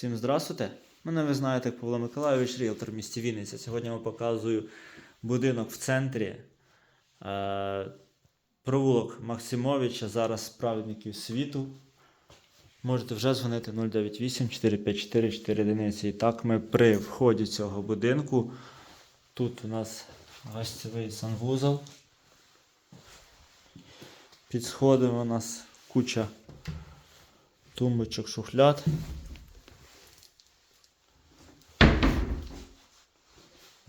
Всім здравствуйте. Мене ви знаєте Павло Миколайович, ріелтор в місті Вінниця. Сьогодні я вам показую будинок в центрі. Е, провулок Максимовича, зараз справедників світу. Можете вже дзвонити 098 454 4. І так ми при вході цього будинку. Тут у нас гостєвий санвузол. Під сходом у нас куча тумбочок, шухляд.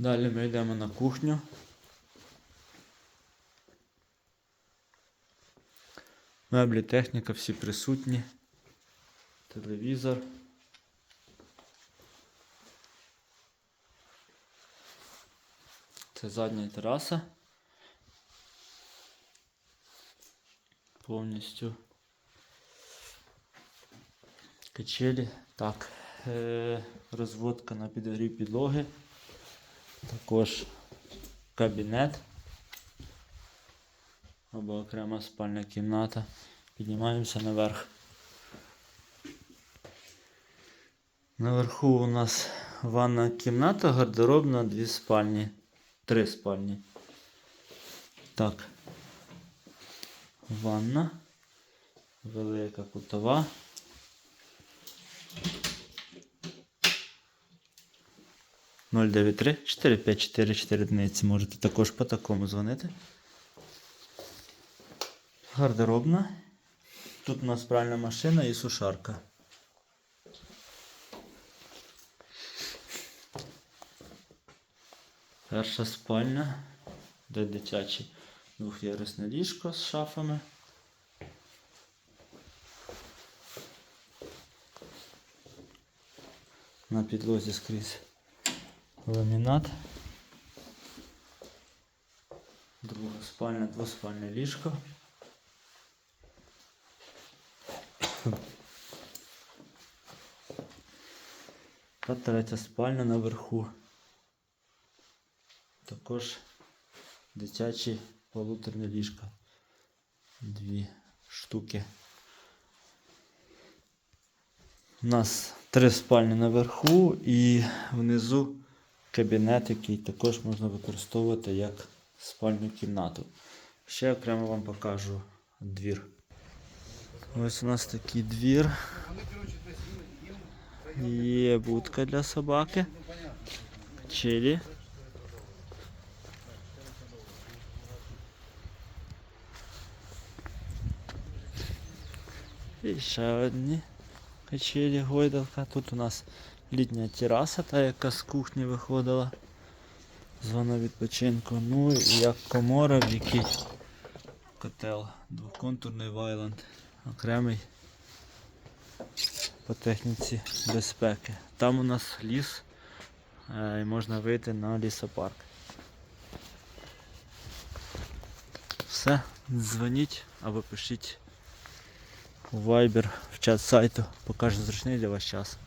Далі ми йдемо на кухню. Меблі, техніка, всі присутні. Телевізор. Це задня тераса. Повністю. Качелі. Так. Е- розводка на підогрів підлоги. Також кабінет. Або окрема спальня кімната. Піднімаємося наверх. Наверху у нас ванна кімната, гардеробна, дві спальні. Три спальні. Так. Ванна. Велика кутова. Ноль дев'ять три чотири п'ять чотири чотири одиниці. Можете також по такому дзвонити. Гардеробна. Тут у нас пральна машина і сушарка. Перша спальня, де дитяче двох'ярусне ліжко з шафами. На підлозі скрізь ламінат. Друга спальня, двоспальне ліжко. Та третя спальня наверху. Також дитячі полуторне ліжка. Дві штуки. У нас три спальні наверху і внизу кабінет, який також можна використовувати як спальню кімнату. Ще окремо вам покажу двір. Ось у нас такий двір. Є будка для собаки. Качелі. І ще одні качелі гойдалка. Тут у нас літня тераса, та яка з кухні виходила. Зона відпочинку. Ну і як комора, в якій котел. Двоконтурний вайланд. Окремий по техніці безпеки. Там у нас ліс е, і можна вийти на лісопарк. Все, дзвоніть або пишіть у Viber в чат сайту. Покажу зручний для вас час.